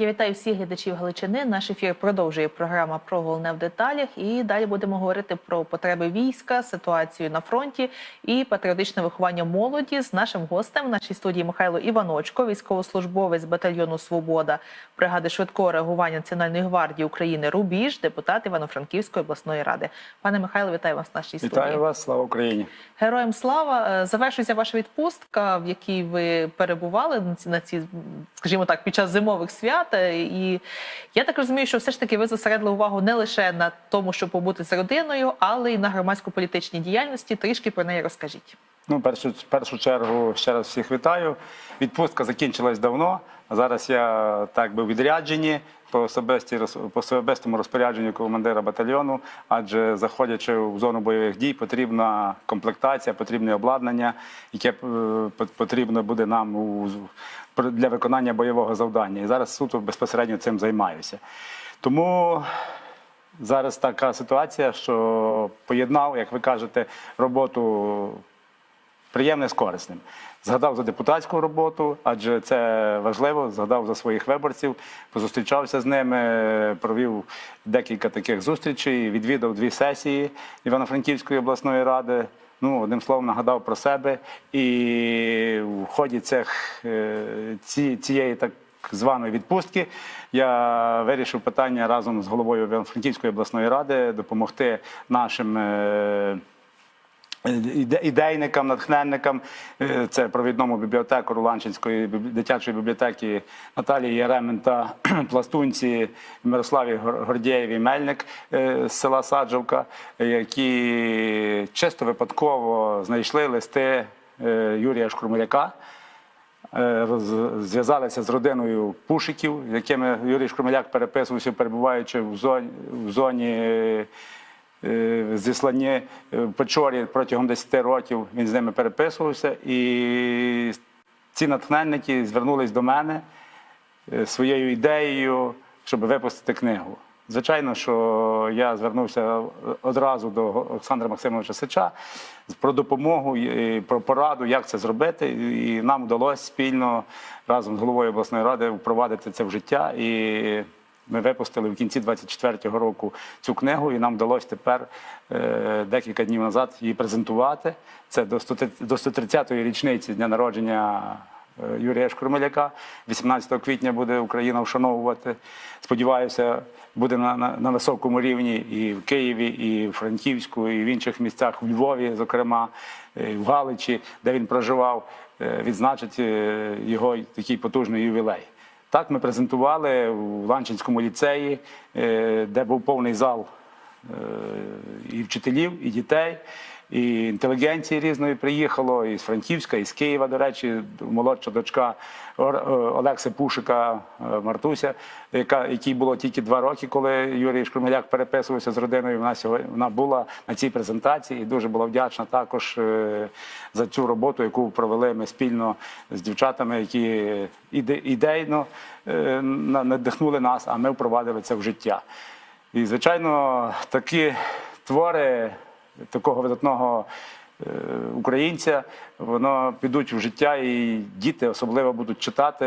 Я вітаю всіх глядачів Галичини. Наш ефір продовжує програма про головне в деталях. І далі будемо говорити про потреби війська, ситуацію на фронті і патріотичне виховання молоді з нашим гостем в нашій студії Михайло Іваночко, військовослужбовець батальйону Свобода бригади швидкого реагування Національної гвардії України Рубіж, депутат Івано-Франківської обласної ради. Пане Михайло, вітаю вас в нашій студії. Вітаю вас, слава Україні. Героям слава Е, завершується ваша відпустка, в якій ви перебували на ці, скажімо так, під час зимових свят. Е, І я так розумію, що все ж таки ви зосередили увагу не лише на тому, щоб побути з родиною, але й на громадсько-політичній діяльності. Трішки про неї розкажіть. Ну, першу, першу чергу ще раз всіх вітаю. Відпустка закінчилась давно. Зараз я так би відрядженні по особисті по особистому розпорядженню командира батальйону, адже заходячи в зону бойових дій, потрібна комплектація, потрібне обладнання, яке е, потрібно буде нам для виконання бойового завдання. І зараз суто безпосередньо цим займаюся. Тому зараз така ситуація, що поєднав, як ви кажете, роботу приємне з корисним. Згадав за депутатську роботу, адже це важливо. Згадав за своїх виборців, позустрічався з ними, провів декілька таких зустрічей, відвідав дві сесії Івано-Франківської обласної ради. Ну, одним словом, нагадав про себе. І в ході цих, ці, цієї так званої відпустки я вирішив питання разом з головою Івано-Франківської обласної ради допомогти нашим. Ідейникам, натхненникам, це провідному бібліотекару Ланчинської дитячої бібліотеки Наталії Яремента, пластунці Мирославі Гордєєві Мельник з села Саджавка, які чисто випадково знайшли листи Юрія Шкурмеляка. Зв'язалися з родиною Пушиків, з якими Юрій Шкурмеляк переписувався, перебуваючи в зоні в зоні зісланні в Печорі протягом 10 років. Він з ними переписувався, і ці натхненники звернулись до мене своєю ідеєю, щоб випустити книгу. Звичайно, що я звернувся одразу до Олександра Максимовича Сича про допомогу і про пораду, як це зробити. І нам вдалося спільно разом з головою обласної ради впровадити це в життя. І ми випустили в кінці 24-го року цю книгу, і нам вдалося тепер е, декілька днів назад її презентувати. Це до 130-ї річниці дня народження. Юрія Шкурмеляка. 18 квітня буде Україна вшановувати. Сподіваюся, буде на, на, на високому рівні і в Києві, і в Франківську, і в інших місцях, в Львові, зокрема, і в Галичі, де він проживав, відзначить його такий потужний ювілей. Так ми презентували у Ланчинському ліцеї, де був повний зал і вчителів, і дітей. І інтелігенції різної приїхало, і з Франківська, і з Києва, до речі, молодша дочка Олекси Пушика Мартуся, яка якій було тільки два роки, коли Юрій Шкурмеляк переписувався з родиною. Вона сьогодні вона була на цій презентації і дуже була вдячна також за цю роботу, яку провели ми спільно з дівчатами, які ідейно надихнули нас, а ми впровадили це в життя. І звичайно, такі твори такого видатного українця, воно підуть в життя, і діти особливо будуть читати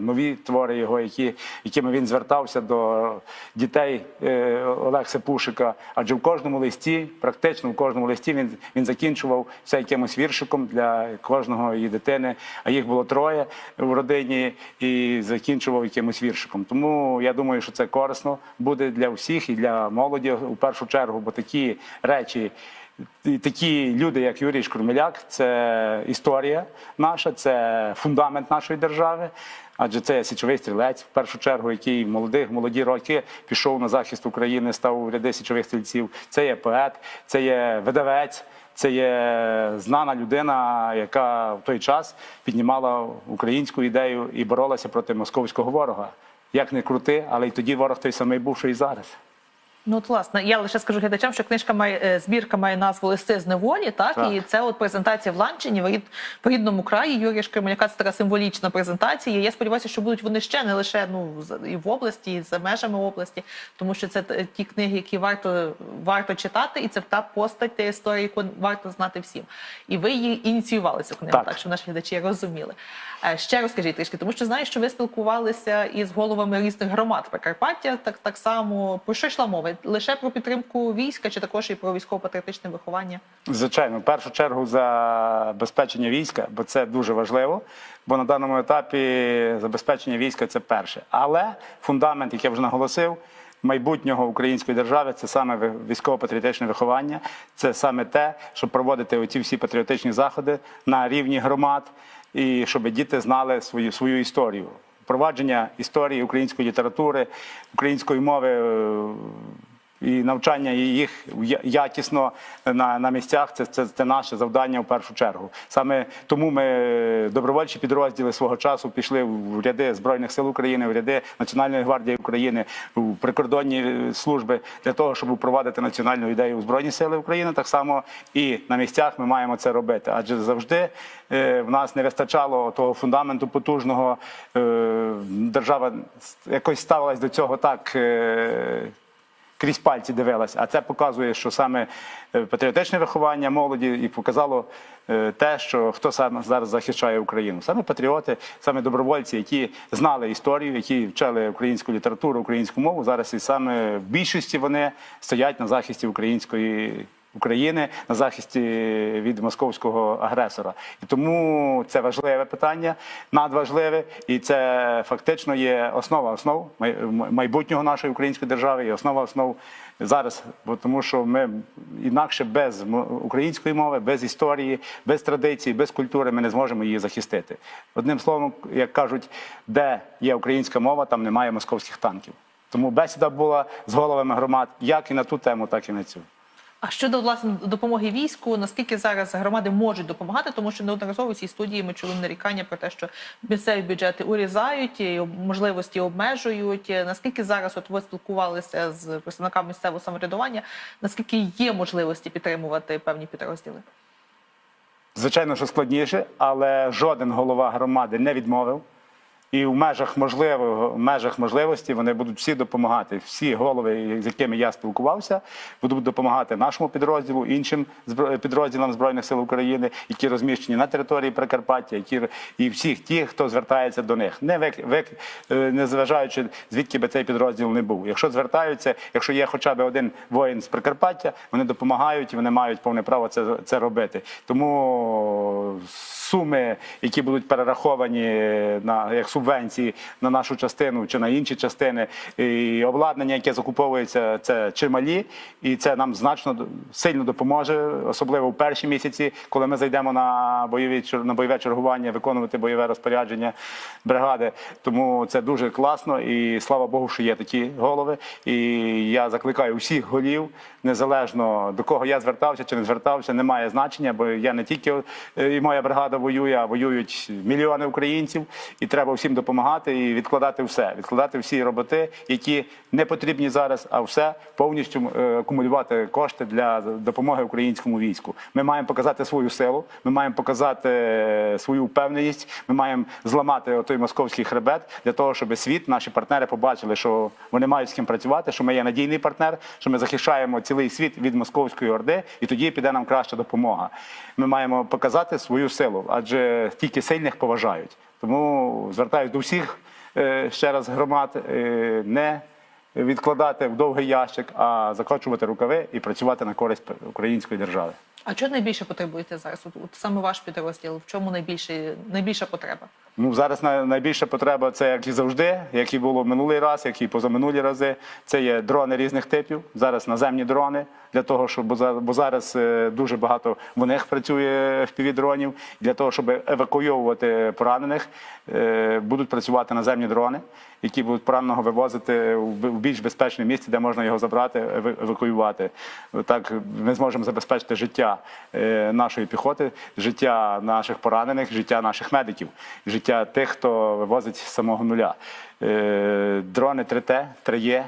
нові твори його, які, якими він звертався до дітей Олекси Пушика. Адже в кожному листі, практично в кожному листі, він він закінчував все якимось віршиком для кожного її дитини. А їх було троє в родині, і закінчував якимось віршиком. Тому я думаю, що це корисно буде для всіх і для молоді у першу чергу, бо такі речі. І такі люди, як Юрій Шкурмеляк, це історія наша, це фундамент нашої держави. Адже це січовий стрілець, в першу чергу, який в молодих, молоді роки пішов на захист України, став у ряди січових стрільців. Це є поет, це є видавець, це є знана людина, яка в той час піднімала українську ідею і боролася проти московського ворога. Як не крути, але й тоді ворог той самий був, що і зараз. Ну, от, власне, я лише скажу глядачам, що книжка має е, збірка має назву Листи з неволі, так? Так. і це от презентація в Ланчині в, рід, в рідному краї Юрія Шкрималяка. Це така символічна презентація. Я сподіваюся, що будуть вони ще не лише ну і в області, і за межами області, тому що це ті книги, які варто варто читати, і це та постать та історія, яку варто знати всім. І ви її ініціювали цю книгу, так, Так. щоб наші глядачі розуміли. Е, Ще розкажіть трішки, тому що знаю, що ви спілкувалися із головами різних громад Прикарпаття. Так так само про що йшла мова? Лише про підтримку війська, чи також і про військово-патріотичне виховання? Звичайно, в першу чергу забезпечення війська, бо це дуже важливо. Бо на даному етапі забезпечення війська це перше. Але фундамент, як я вже наголосив, майбутнього української держави це саме військово-патріотичне виховання, це саме те, щоб проводити оці всі патріотичні заходи на рівні громад, і щоб діти знали свою свою історію. Впровадження історії української літератури, української мови. Е, і навчання їх якісно на, на місцях це, це, це наше завдання в першу чергу. Саме тому ми добровольчі підрозділи свого часу пішли в ряди Збройних сил України, в ряди Національної гвардії України, у прикордонні е, служби для того, щоб впровадити національну ідею у Збройні Сили України. Так само і на місцях ми маємо це робити. Адже завжди е, в нас не вистачало того фундаменту потужного. Е, держава якось ставилась до цього так. Крізь пальці дивилась. А це показує, що саме е, патріотичне виховання молоді і показало е, те, що хто саме зараз захищає Україну. Саме патріоти, саме добровольці, які знали історію, які вчили українську літературу, українську мову. Зараз і саме в більшості вони стоять на захисті української. України на захисті від московського агресора, і тому це важливе питання, надважливе, і це фактично є основа основ май- майбутнього нашої української держави і основа основ зараз. Бо тому, що ми інакше без української мови, без історії, без традицій, без культури ми не зможемо її захистити. Одним словом, як кажуть, де є українська мова, там немає московських танків. Тому бесіда була з головами громад як і на ту тему, так і на цю. А щодо власне допомоги війську, наскільки зараз громади можуть допомагати, тому що неодноразово в цій студії ми чули нарікання про те, що місцеві бюджети урізають, і можливості обмежують. Наскільки зараз, от ви спілкувалися з представниками місцевого самоврядування, наскільки є можливості підтримувати певні підрозділи? Звичайно, що складніше, але жоден голова громади не відмовив. І в межах можливого в межах можливості вони будуть всі допомагати. Всі голови, з якими я спілкувався, будуть допомагати нашому підрозділу, іншим підрозділам збройних сил України, які розміщені на території Прикарпаття, які і всіх ті, хто звертається до них, не вик, вик, е, не зважаючи звідки би цей підрозділ не був. Якщо звертаються, якщо є хоча б один воїн з Прикарпаття, вони допомагають і вони мають повне право це, це робити. Тому суми, які будуть перераховані на як субвенції на нашу частину чи на інші частини, і обладнання, яке закуповується, це чималі, і це нам значно сильно допоможе, особливо в перші місяці, коли ми зайдемо на бойові на бойове чергування, виконувати бойове розпорядження бригади. Тому це дуже класно, і слава Богу, що є такі голови. І я закликаю всіх голів, незалежно до кого я звертався чи не звертався, немає значення, бо я не тільки е, і моя бригада воює, а воюють мільйони українців, і треба всім допомагати і відкладати все, відкладати всі роботи, які не потрібні зараз, а все повністю е, акумулювати кошти для допомоги українському війську. Ми маємо показати свою силу, ми маємо показати е, свою впевненість, ми маємо зламати той московський хребет для того, щоб світ, наші партнери побачили, що вони мають з ким працювати, що ми є надійний партнер, що ми захищаємо цілий світ від московської орди, і тоді піде нам краща допомога. Ми маємо показати свою силу, адже тільки сильних поважають. Тому звертаюся до всіх е, ще раз громад е, не відкладати в довгий ящик, а закочувати рукави і працювати на користь української держави. А чого найбільше потребуєте зараз? От, от саме ваш підрозділ, в чому найбільше найбільша потреба? Ну зараз най- найбільша потреба це як і завжди, як і було минулий раз, як і позаминулі рази. Це є дрони різних типів. Зараз наземні дрони для того, щоб бо за- бо зараз е, дуже багато в них працює впівдронів. Для того, щоб евакуйовувати поранених, е, будуть працювати наземні дрони, які будуть пораненого вивозити в в більш безпечне місце, де можна його забрати, ева- евакуювати. Так ми зможемо забезпечити життя е, нашої піхоти, життя наших поранених, життя наших медиків, життя тих, хто вивозить з самого нуля. Е, Дрони 3Т, 3Е,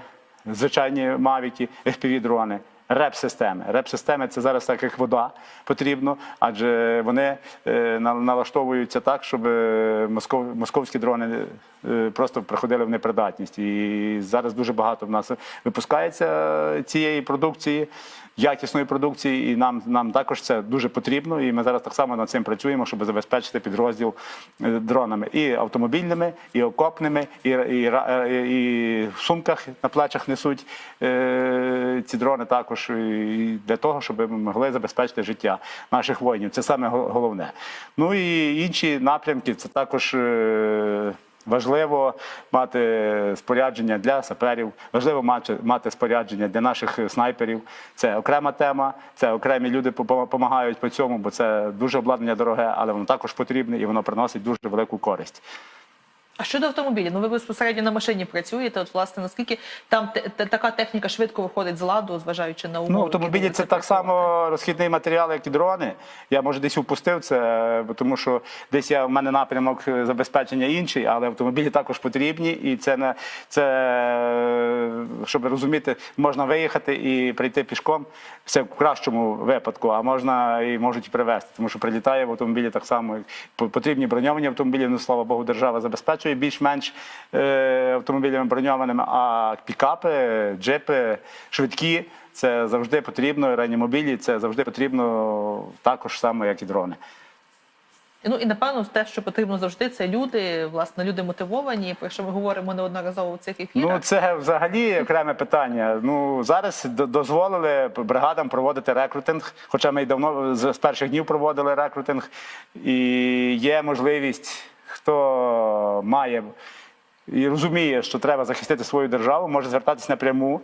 звичайні мавіки, FPV-дрони. Реп-системи. Реп-системи це зараз так, як вода потрібно, адже вони е, налаштовуються так, щоб москов, московські дрони просто приходили в непридатність. І зараз дуже багато в нас випускається цієї продукції, якісної продукції, і нам, нам також це дуже потрібно. І ми зараз так само над цим працюємо, щоб забезпечити підрозділ е, дронами і автомобільними, і окопними, і, і, е, і в сумках на плечах несуть е, ці дрони також і для того, щоб ми могли забезпечити життя наших воїнів. Це саме головне. Ну і інші напрямки це також. е, Важливо мати спорядження для саперів, важливо мати, мати спорядження для наших снайперів. Це окрема тема, це окремі люди допомагають по цьому, бо це дуже обладнання дороге, але воно також потрібне і воно приносить дуже велику користь. А щодо автомобілів, ну ви безпосередньо на машині працюєте. От власне наскільки там те- те- така техніка швидко виходить з ладу, зважаючи на умови? Ну, автомобілі це так само розхідний матеріал, як і дрони. Я може десь упустив це, тому що десь я в мене напрямок забезпечення інший, але автомобілі також потрібні, і це не це щоб розуміти, можна виїхати і прийти пішком. Це в кращому випадку, а можна і можуть і привезти, тому що прилітає в автомобілі так само. Потрібні броньовані автомобілі. Ну слава Богу, держава забезпечує більш-менш е, автомобілями броньованими. А пікапи, джипи, швидкі. Це завжди потрібно, реанімобілі це завжди потрібно також само, як і дрони. Ну і напевно те, що потрібно завжди, це люди, власне, люди мотивовані, про що ми говоримо неодноразово в цих ефірах. Ну це взагалі окреме питання. Ну зараз дозволили бригадам проводити рекрутинг, хоча ми й давно з перших днів проводили рекрутинг, і є можливість, хто має і розуміє, що треба захистити свою державу, може звертатися напряму.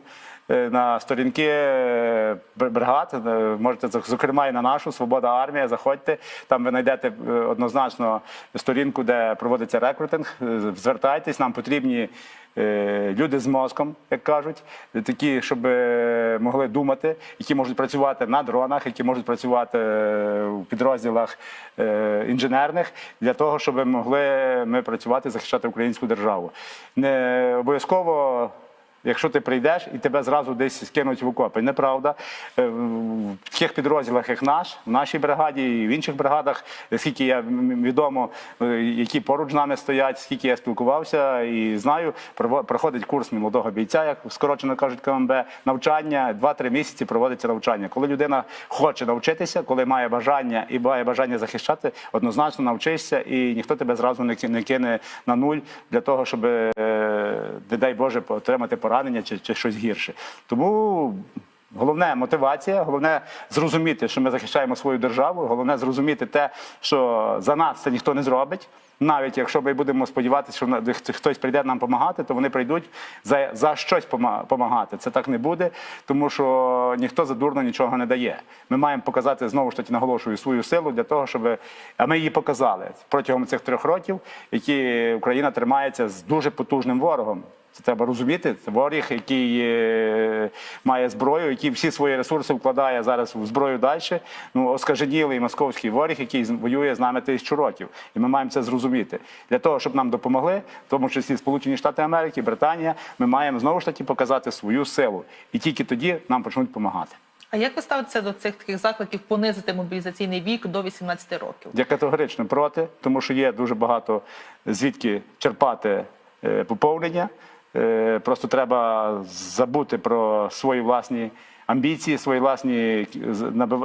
е, На сторінки е, бригад е, можете зокрема і на нашу Свобода армія. Заходьте там. Ви знайдете однозначно сторінку, де проводиться рекрутинг. Звертайтесь, нам потрібні люди з мозком, як кажуть, е, такі, щоб е, могли думати, які можуть працювати на дронах, які можуть працювати в у підрозділах е, інженерних, для того, щоб могли ми працювати, захищати українську державу. Не обов'язково. Якщо ти прийдеш і тебе зразу десь скинуть в окопи. Неправда. Е, В таких підрозділах, як наш, в нашій бригаді і в інших бригадах, скільки я відомо, е, які поруч нами стоять, скільки я спілкувався і знаю, проходить курс молодого бійця, як скорочено кажуть КМБ, навчання, 2-3 місяці проводиться навчання. Коли людина хоче навчитися, коли має бажання і має бажання захищати, однозначно навчишся, і ніхто тебе зразу не кине на нуль для того, щоб, е, не дай Боже, отримати поранення чи, чи щось гірше. Тому Головне мотивація, головне зрозуміти, що ми захищаємо свою державу. Головне зрозуміти те, що за нас це ніхто не зробить. Навіть якщо ми будемо сподіватися, що хтось прийде нам допомагати, то вони прийдуть за, за щось допомагати. Це так не буде, тому що ніхто задурно нічого не дає. Ми маємо показати знову ж таки наголошую свою силу для того, щоб а ми її показали протягом цих трьох років, які Україна тримається з дуже потужним ворогом. Це треба розуміти. Це ворог, який е, має зброю, який всі свої ресурси вкладає зараз в зброю далі. Ну, оскаженілий московський ворог, який воює з нами тисячу років. І ми маємо це зрозуміти. Для того, щоб нам допомогли, в тому числі Сполучені Штати Америки, Британія, ми маємо знову ж таки показати свою силу. І тільки тоді нам почнуть допомагати. А як ви ставитеся до цих таких закликів понизити мобілізаційний вік до 18 років? Я категорично проти, тому що є дуже багато звідки черпати е, поповнення. Е, Просто треба забути про свої власні амбіції, свої власні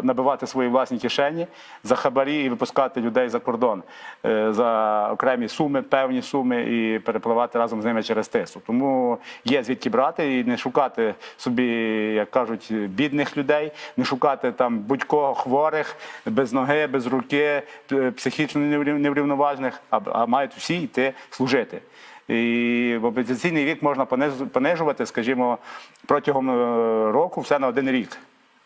набивати свої власні кишені за хабарі і випускати людей за кордон е, за окремі суми, певні суми, і перепливати разом з ними через тису. Тому є звідки брати і не шукати собі, як кажуть, бідних людей, не шукати там будь-кого хворих, без ноги, без руки, психічно неврів- неврівноважених, а, а мають всі йти служити. І мобілізаційний вік можна пониж- понижувати, скажімо, протягом е, року все на один рік.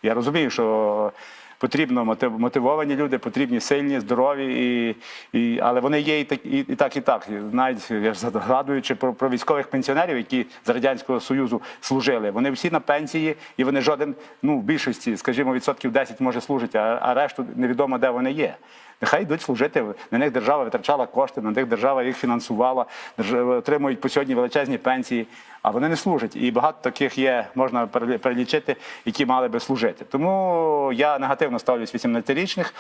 Я розумію, що потрібно мотив- мотивовані люди, потрібні сильні, здорові, і, і, але вони є і так, і, і так, і так. Навіть я ж згадуючи про, про військових пенсіонерів, які з Радянського Союзу служили, вони всі на пенсії, і вони жоден, ну, в більшості, скажімо, відсотків 10 може служити, а, а решту невідомо, де вони є. Нехай йдуть служити. На них держава витрачала кошти, на них держава їх фінансувала, отримують по сьогодні величезні пенсії, а вони не служать. І багато таких є, можна перелічити, які мали би служити. Тому я негативно ставлюсь 18-річних.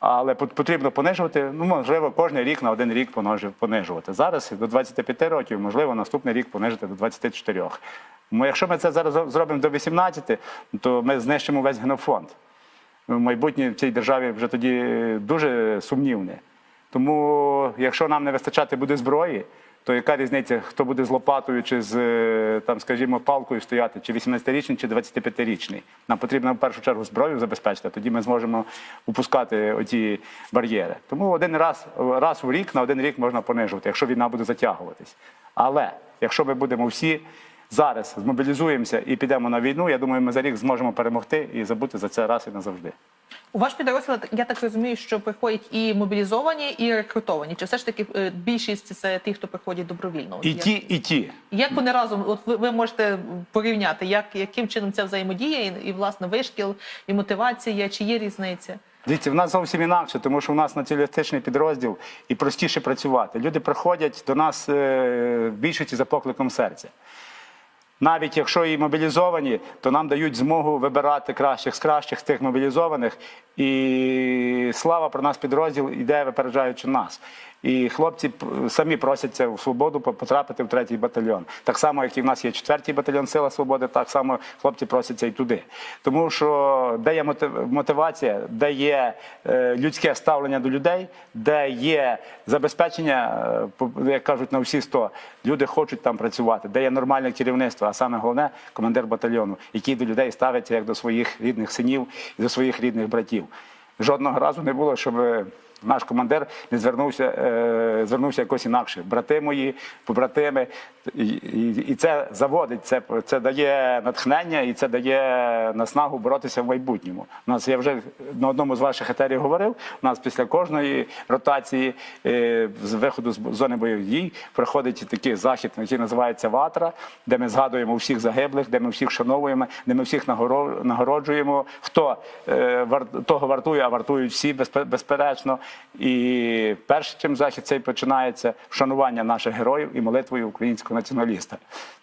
Але потрібно понижувати, ну можливо, кожен рік на один рік понижу- понижувати. Зараз до 25 років, можливо, наступний рік понижити до 24. Тому якщо ми це зараз зробимо до 18, то ми знищимо весь генофонд. Майбутнє в цій державі вже тоді дуже сумнівне. Тому, якщо нам не вистачати буде зброї, то яка різниця, хто буде з лопатою чи з е, там, скажімо, палкою стояти, чи 18-річний, чи 25-річний? Нам потрібно в першу чергу зброю забезпечити, тоді ми зможемо упускати оці бар'єри. Тому один раз, раз у рік на один рік можна понижувати, якщо війна буде затягуватись. Але якщо ми будемо всі зараз змобілізуємося і підемо на війну, я думаю, ми за рік зможемо перемогти і забути за це раз і назавжди. У ваш підрозділ, я так розумію, що приходять і мобілізовані, і рекрутовані. Чи все ж таки е, більшість це ті, хто приходять добровільно? І Як- ті, і ті. Як вони разом, от ви, ви можете порівняти, як, яким чином ця взаємодія і, і власне вишкіл, і мотивація, чи є різниця? Дивіться, в нас зовсім інакше, тому що в нас націоналістичний підрозділ і простіше працювати. Люди приходять до нас е, в більшості за покликом серця. Навіть якщо і мобілізовані, то нам дають змогу вибирати кращих з кращих з тих мобілізованих. І слава про нас підрозділ іде випереджаючи нас. І хлопці самі просяться в свободу потрапити в третій батальйон. Так само, як і в нас є четвертій батальйон Сила Свободи, так само хлопці просяться і туди. Тому що де є мотив- мотивація, де є е, людське ставлення до людей, де є забезпечення, е, як кажуть, на всі 100, люди хочуть там працювати, де є нормальне керівництво, а саме головне командир батальйону, який до людей ставиться як до своїх рідних синів і до своїх рідних братів. Жодного разу не було, щоб наш командир не звернувся, е, звернувся якось інакше. Брати мої, побратими, і, і, і це заводить, це, це дає натхнення і це дає наснагу боротися в майбутньому. У нас я вже на одному з ваших етерів говорив. У нас після кожної ротації е, з виходу з зони бойових дій приходить такий захід, який називається Ватра, де ми згадуємо всіх загиблих, де ми всіх шановуємо, де ми всіх нагоро- нагороджуємо. Хто е, вар- того вартує, а вартують всі безпе- безперечно. І першим чим захід цей починається вшанування наших героїв і молитвою українського націоналіста.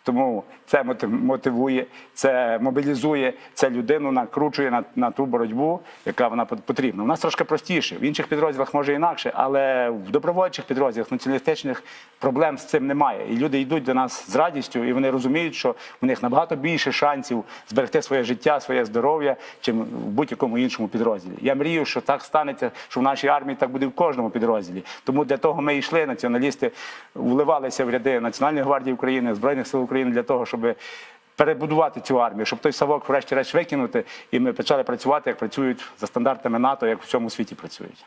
Тому це мотив- мотивує, це мобілізує, це людину накручує на, на ту боротьбу, яка вона пот- потрібна. У нас трошки простіше. В інших підрозділах може інакше, але в добровольчих підрозділах націоналістичних проблем з цим немає. І люди йдуть до нас з радістю, і вони розуміють, що у них набагато більше шансів зберегти своє життя, своє здоров'я, чим в будь-якому іншому підрозділі. Я мрію, що так станеться, що в нашій армії так буде в кожному підрозділі. Тому для того ми йшли, націоналісти вливалися в ряди Національної гвардії України, Збройних сил України для того, щоб перебудувати цю армію, щоб той совок, врешті-решт, викинути, і ми почали працювати, як працюють за стандартами НАТО, як в цьому світі працюють.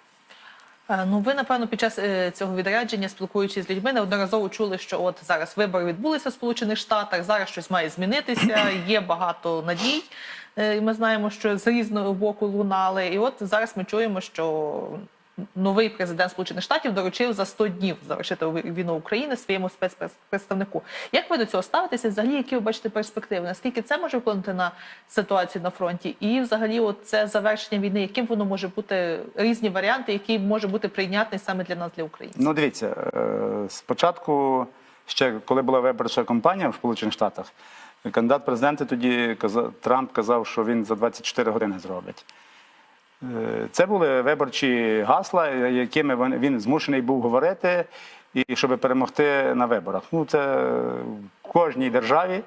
Е, Ну, ви напевно під час е, цього відрядження, спілкуючись з людьми, неодноразово чули, що от зараз вибори відбулися в Сполучених Штатах, зараз щось має змінитися. Є багато надій. Е, і Ми знаємо, що з різного боку лунали. І от зараз ми чуємо, що новий президент Сполучених Штатів доручив за 100 днів завершити війну України своєму спецпредставнику. Як ви до цього ставитеся? Взагалі, які ви бачите перспективи? Наскільки це може вплинути на ситуацію на фронті? І, взагалі, от це завершення війни, яким воно може бути різні варіанти, який може бути прийнятний саме для нас, для українців? Ну, дивіться, е, спочатку, ще коли була виборча кампанія в Сполучених Штатах, кандидат в президенти тоді Трамп казав, що він за 24 години зробить. Е, Це були виборчі гасла, якими він- змушений був говорити, і щоб перемогти на виборах. Ну, це в кожній державі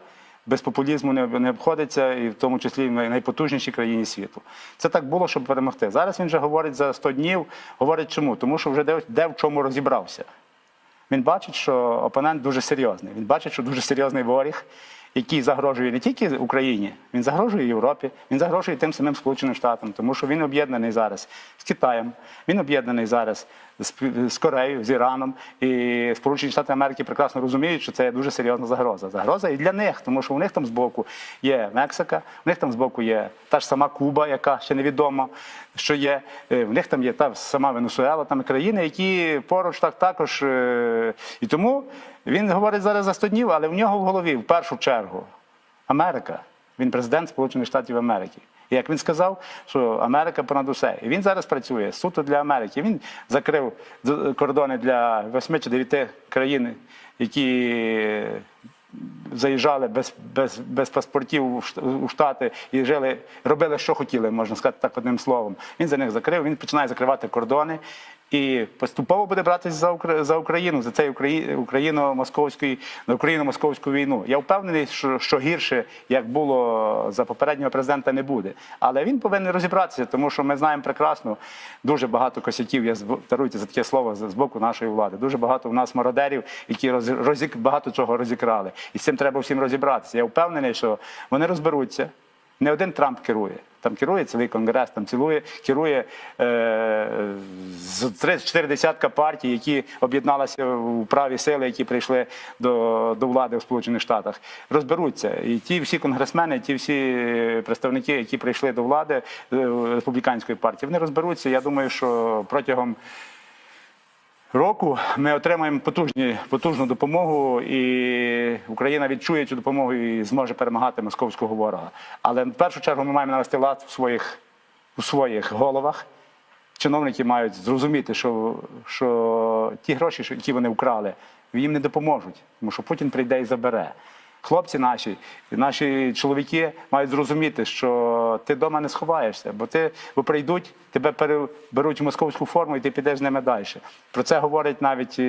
без популізму не, обходиться, і в тому числі в най- найпотужнішій країні світу. Це так було, щоб перемогти. Зараз він вже говорить за 100 днів. Говорить чому? Тому що вже де, де в чому розібрався. Він бачить, що опонент дуже серйозний. Він бачить, що дуже серйозний ворог, який загрожує не тільки Україні, він загрожує Європі, він загрожує тим самим Сполученим Штатам, тому що він об'єднаний зараз з Китаєм, він об'єднаний зараз з, з Кореєю, з Іраном. І Сполучені Штати Америки прекрасно розуміють, що це дуже серйозна загроза. Загроза і для них, тому що у них там збоку є Мексика, у них там збоку є та ж сама Куба, яка ще невідомо, що є. Е, В них там є та сама Венесуела, там країни, які поруч так також. е, І тому він говорить зараз за 100 днів, але в нього в голові в першу чергу Америка. Він президент Сполучених Штатів Америки. Як він сказав, що Америка понад усе. І він зараз працює суто для Америки. Він закрив кордони для восьми чи дев'яти країн, які заїжджали без, без, без паспортів у Штати і жили, робили, що хотіли, можна сказати так одним словом. Він за них закрив, він починає закривати кордони. І поступово буде братися за Укра- за Україну, за цей Украї- україно-московський україно-московську війну. Я впевнений, що, що гірше, як було за попереднього президента, не буде. Але він повинен розібратися, тому що ми знаємо прекрасно дуже багато косяків. Я даруйте за таке слово з боку нашої влади. Дуже багато у нас мародерів, які роз, розік, багато чого розікрали. І з цим треба всім розібратися. Я впевнений, що вони розберуться. Не один Трамп керує. Там керує цілий конгрес, там цілує, керує е, з три-чотири десятка партій, які об'єдналися у праві сили, які прийшли до, до влади в Сполучених Штатах. Розберуться. І ті всі конгресмени, ті всі представники, які прийшли до влади е, республіканської партії, вони розберуться. Я думаю, що протягом року ми отримаємо потужні, потужну допомогу, і Україна відчує цю допомогу і зможе перемагати московського ворога. Але в першу чергу ми маємо навести лад в своїх, у своїх головах. Чиновники мають зрозуміти, що, що ті гроші, які вони вкрали, їм не допоможуть, тому що Путін прийде і забере. Хлопці наші, наші чоловіки мають зрозуміти, що ти вдома не сховаєшся, бо ти бо прийдуть, тебе переберуть в московську форму, і ти підеш з ними далі. Про це говорять навіть і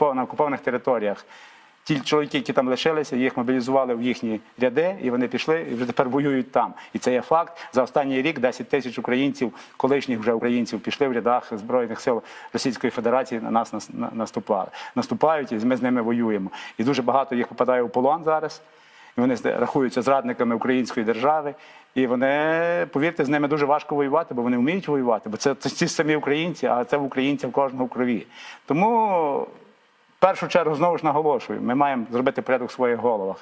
на окупованих територіях. Ті чоловіки, які там лишилися, їх мобілізували в їхні ряди, і вони пішли і вже тепер воюють там. І це є факт. За останній рік 10 тисяч українців, колишніх вже українців, пішли в рядах збройних сил Російської Федерації на нас нас- наступали. Наступають, і ми з ними воюємо. І дуже багато їх попадає у полон зараз. І вони рахуються зрадниками української держави. І вони, повірте, з ними дуже важко воювати, бо вони вміють воювати, бо це ті самі українці, а це в українців кожного в крові. Тому в першу чергу знову ж наголошую, ми маємо зробити порядок в своїх головах.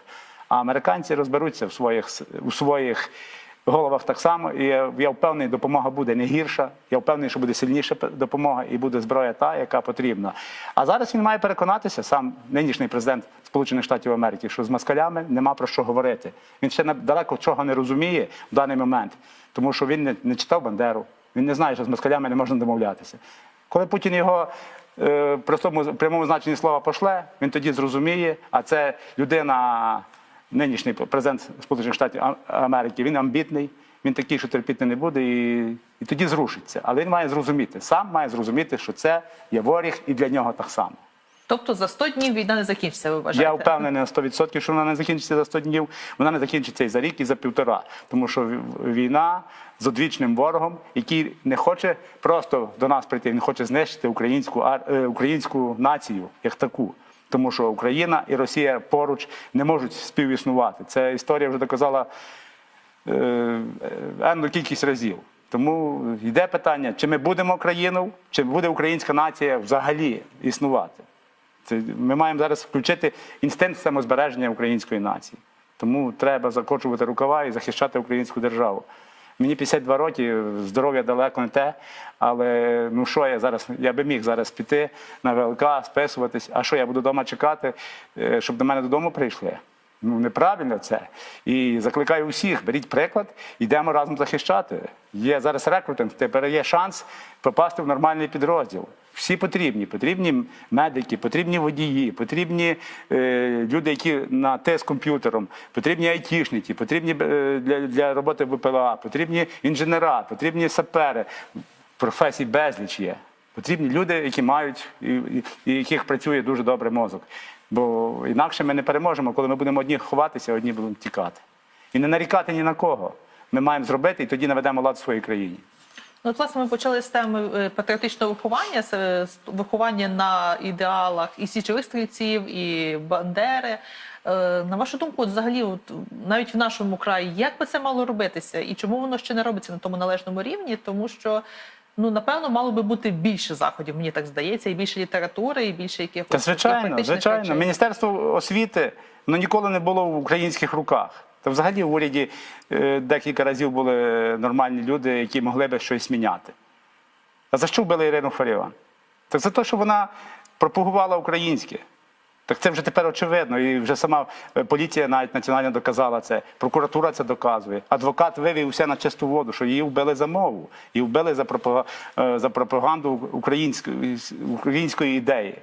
А американці розберуться в своїх, у своїх головах так само. І я, впевнений, допомога буде не гірша. Я впевнений, що буде сильніша допомога і буде зброя та, яка потрібна. А зараз він має переконатися, сам нинішній президент Сполучених Штатів Америки, що з москалями нема про що говорити. Він ще далеко чого не розуміє в даний момент, тому що він не, не читав Бандеру. Він не знає, що з москалями не можна домовлятися. Коли Путін його е, тому простому прямому значенні слова пошле, він тоді зрозуміє, а це людина, нинішній президент Сполучених Штатів Америки, він амбітний, він такий, що терпіти не буде, і, і тоді зрушиться. Але він має зрозуміти, сам має зрозуміти, що це є воріг і для нього так само. Тобто за 100 днів війна не закінчиться, ви вважаєте? Я впевнений на 100%, що вона не закінчиться за 100 днів, вона не закінчиться і за рік, і за півтора. Тому що війна з одвічним ворогом, який не хоче просто до нас прийти, він хоче знищити українську, е, українську націю як таку. Тому що Україна і Росія поруч не можуть співіснувати. Це історія вже доказала е, е, енну кількість разів. Тому йде питання, чи ми будемо країною, чи буде українська нація взагалі існувати. Ми маємо зараз включити інстинкт самозбереження української нації. Тому треба закочувати рукава і захищати українську державу. Мені 52 роки, здоров'я далеко не те, але ну що я зараз, я би міг зараз піти на ВЛК, списуватись, а що я буду вдома чекати, е, щоб до мене додому прийшли? Ну неправильно це. І закликаю усіх, беріть приклад, йдемо разом захищати. Є зараз рекрутинг, тепер є шанс попасти в нормальний підрозділ. Всі потрібні. Потрібні медики, потрібні водії, потрібні е, люди, які на те з комп'ютером, потрібні айтішники, потрібні е, для, для роботи в БПЛА, потрібні інженера, потрібні сапери. Професій безліч є. Потрібні люди, які мають і, і, і яких працює дуже добре мозок. Бо інакше ми не переможемо, коли ми будемо одні ховатися, одні будуть тікати. І не нарікати ні на кого. Ми маємо зробити, і тоді наведемо лад в своїй країні. Ну, от, власне, ми почали з теми е, патріотичного виховання, з виховання на ідеалах і січових стрільців, і бандери. Е, На вашу думку, от взагалі, от, навіть в нашому краї, як би це мало робитися, і чому воно ще не робиться на тому належному рівні? Тому що ну напевно мало би бути більше заходів, мені так здається, і більше літератури, і більше якихось Та звичайно, звичайно. речей. Міністерство освіти ну, ніколи не було в українських руках. Та взагалі в уряді е, декілька разів були нормальні люди, які могли би щось міняти. А за що вбили Ірину Фаріон? Так за те, що вона пропагувала українське. Так це вже тепер очевидно. І вже сама е, поліція навіть національна доказала це. Прокуратура це доказує. Адвокат вивів усе на чисту воду, що її вбили за мову і вбили е, за пропаганду української ідеї.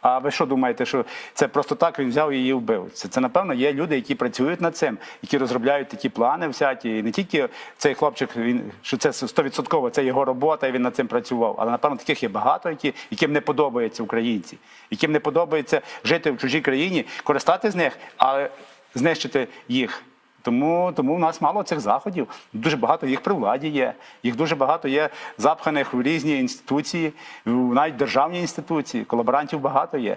А ви що думаєте, що це просто так він взяв і її вбив? Це, це напевно є люди, які працюють над цим, які розробляють такі плани всякі. І не тільки цей хлопчик, він що це стовідсотково, це його робота, і він над цим працював. Але напевно таких є багато, які, яким не подобаються українці, яким не подобається жити в чужій країні, користати з них, але знищити їх. Тому, тому в нас мало цих заходів. Дуже багато їх при владі є. Їх дуже багато є запханих в різні інституції, навіть державні інституції. Колаборантів багато є.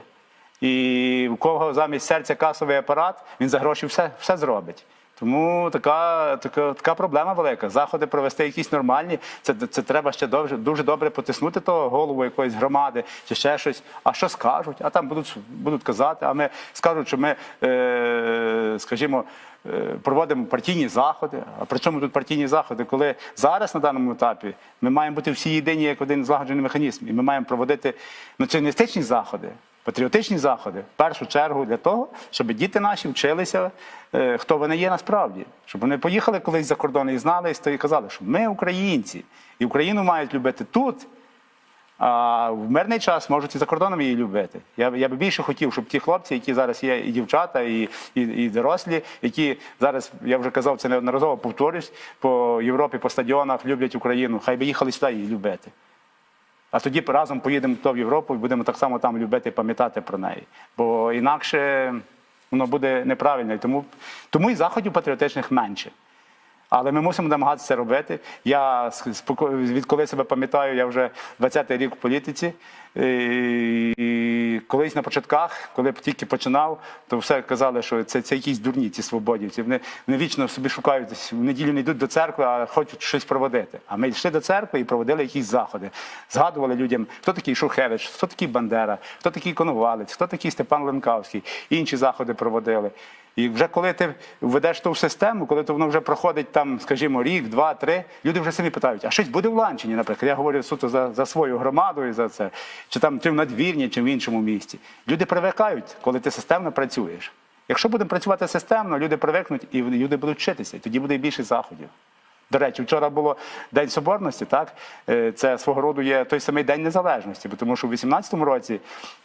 І у кого замість серця касовий апарат, він за гроші все, все зробить. Тому така, така, така проблема велика. Заходи провести якісь нормальні. Це, це треба ще дуже, дуже добре потиснути того голову якоїсь громади чи ще щось. А що скажуть? А там будуть, будуть казати, а ми скажуть, що ми, е, скажімо, е, проводимо партійні заходи. А при чому тут партійні заходи? Коли зараз на даному етапі ми маємо бути всі єдині як один злагоджений механізм, і ми маємо проводити націоналістичні заходи. Патріотичні заходи в першу чергу для того, щоб діти наші вчилися, е, хто вони є насправді, щоб вони поїхали колись за кордон і знали і казали, що ми українці, і Україну мають любити тут. А в мирний час можуть і за кордоном її любити. Я, я би більше хотів, щоб ті хлопці, які зараз є, і дівчата, і, і, і дорослі, які зараз, я вже казав, це неодноразово повторюсь, по Європі, по стадіонах люблять Україну, хай би їхали сюди її любити. А тоді разом поїдемо то в Європу і будемо так само там любити пам'ятати про неї. Бо інакше воно буде неправильно. Тому, тому і заходів патріотичних менше. Але ми мусимо намагатися робити. Я відколи себе пам'ятаю, я вже 20-й рік в політиці. І- колись на початках, коли тільки починав, то все казали, що це, це якісь дурні, ці свободівці. Вони, вони вічно собі шукають в неділю не йдуть до церкви, а хочуть щось проводити. А ми йшли до церкви і проводили якісь заходи. Згадували людям, хто такий Шухевич, хто такий Бандера, хто такий Коновалець, хто такий Степан Ленкавський. Інші заходи проводили. І вже коли ти введеш ту систему, коли то воно вже проходить там, скажімо, рік, два, три, люди вже самі питають, а щось буде в Ланчині, наприклад. Я говорю суто за, за свою громаду і за це, чи там чи в надвірні, чи в іншому місті. Люди привикають, коли ти системно працюєш. Якщо будемо працювати системно, люди привикнуть і люди будуть вчитися, і тоді буде більше заходів. До речі, вчора було День Соборності, так? Е, Це свого роду є той самий День Незалежності, бо тому що в 18-му році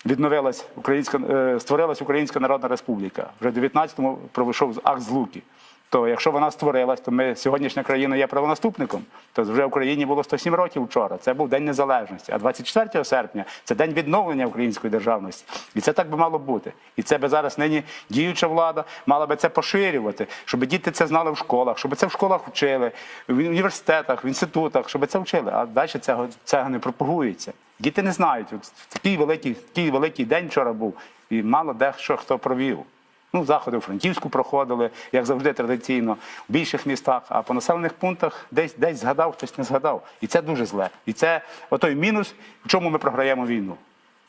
відновилась Українська, е, створилась Українська Народна Республіка. Вже в 19-му пройшов акт злуки. То якщо вона створилась, то ми сьогоднішня країна є правонаступником. То вже в Україні було 107 років вчора. Це був День Незалежності. А 24 серпня це день відновлення української державності. І це так би мало бути. І це би зараз нині діюча влада мала би це поширювати, щоб діти це знали в школах, щоб це в школах вчили, в університетах, в інститутах, щоб це вчили. А далі цього, цього не пропагується. Діти не знають. От такий великий, такий великий день вчора був, і мало де що хто провів. Ну, заходи у Франківську проходили, як завжди традиційно, в більших містах, а по населених пунктах десь десь згадав, хтось не згадав. І це дуже зле. І це отой мінус, в чому ми програємо війну.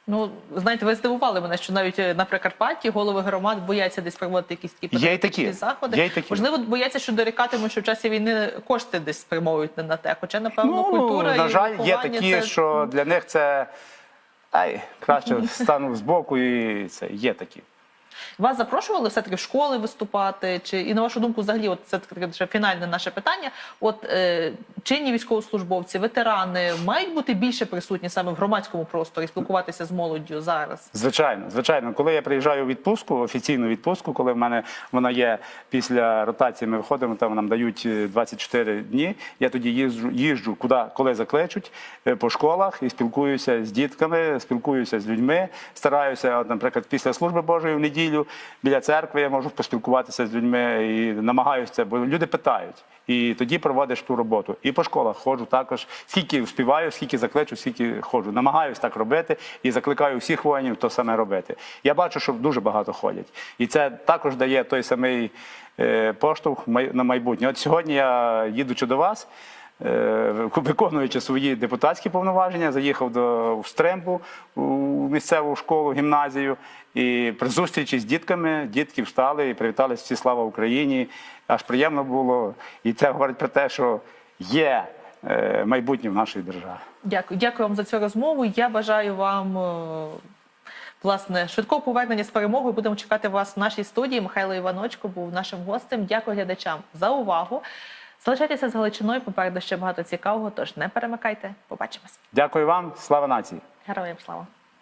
Ну, знаєте, ви здивували мене, що навіть е, на Прикарпатті голови громад бояться десь проводити якісь такі Є патріотичні такі. заходи. Є й такі. Можливо, бояться, що дорікатимуть, що в часі війни кошти десь спрямовують не на те. Хоча, напевно, культура Ну, на і жаль, є такі, це... що для них це ай, краще стану збоку, і це є такі. Вас запрошували все-таки в школи виступати? Чи і на вашу думку, взагалі, от це таке вже фінальне наше питання. От е, чинні військовослужбовці, ветерани мають бути більше присутні саме в громадському просторі, спілкуватися з молоддю зараз. Звичайно, звичайно, коли я приїжджаю у відпустку, офіційну відпустку, коли в мене вона є після ротації, ми виходимо, там нам дають е, 24 дні. Я тоді їжджу, їжджу куди, коли закличуть е, по школах і спілкуюся з дітками, спілкуюся з людьми. Стараюся, наприклад, після служби Божої в неділю біля церкви я можу поспілкуватися з людьми і намагаюся бо люди питають. І тоді проводиш ту роботу. І по школах ходжу також. Скільки вспіваю, скільки закличу, скільки ходжу. Намагаюсь так робити і закликаю всіх воїнів то саме робити. Я бачу, що дуже багато ходять. І це також дає той самий е, поштовх на майбутнє. От сьогодні я, їдучи до вас, е, виконуючи свої депутатські повноваження, заїхав до в Стрембу у місцеву школу, гімназію. І при зустрічі з дітками дітки встали і привітались всі слава Україні. Аж приємно було. І це говорить про те, що є е, майбутнє в нашій державі. Дякую, дякую вам за цю розмову. Я бажаю вам е, власне швидкого повернення з перемогою. Будемо чекати вас в нашій студії. Михайло Іваночко був нашим гостем. Дякую глядачам за увагу. Залишайтеся з Галичиною. Попереду ще багато цікавого. Тож не перемикайте. Побачимось. Дякую вам, слава нації! Героям слава!